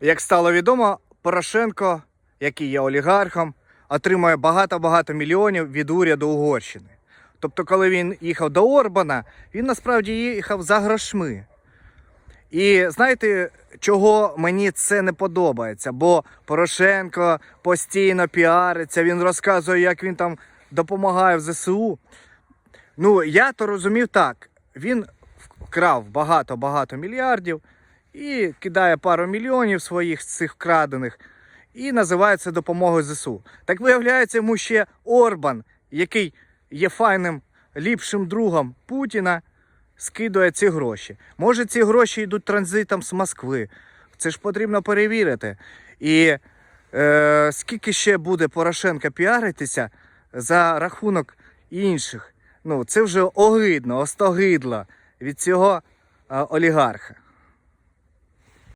Як стало відомо, Порошенко, який є олігархом, отримує багато-багато мільйонів від уряду Угорщини. Тобто, коли він їхав до Орбана, він насправді їхав за грошми. І знаєте, чого мені це не подобається? Бо Порошенко постійно піариться, він розказує, як він там допомагає в ЗСУ. Ну, я то розумів так. Він вкрав багато-багато мільярдів і кидає пару мільйонів своїх з цих вкрадених і називає це допомогою ЗСУ. Так виявляється, йому ще Орбан, який є файним ліпшим другом Путіна, скидує ці гроші. Може, ці гроші йдуть транзитом з Москви. Це ж потрібно перевірити. І е, скільки ще буде Порошенка піаритися за рахунок інших? Ну, це вже огидно, остогидло від цього е, олігарха.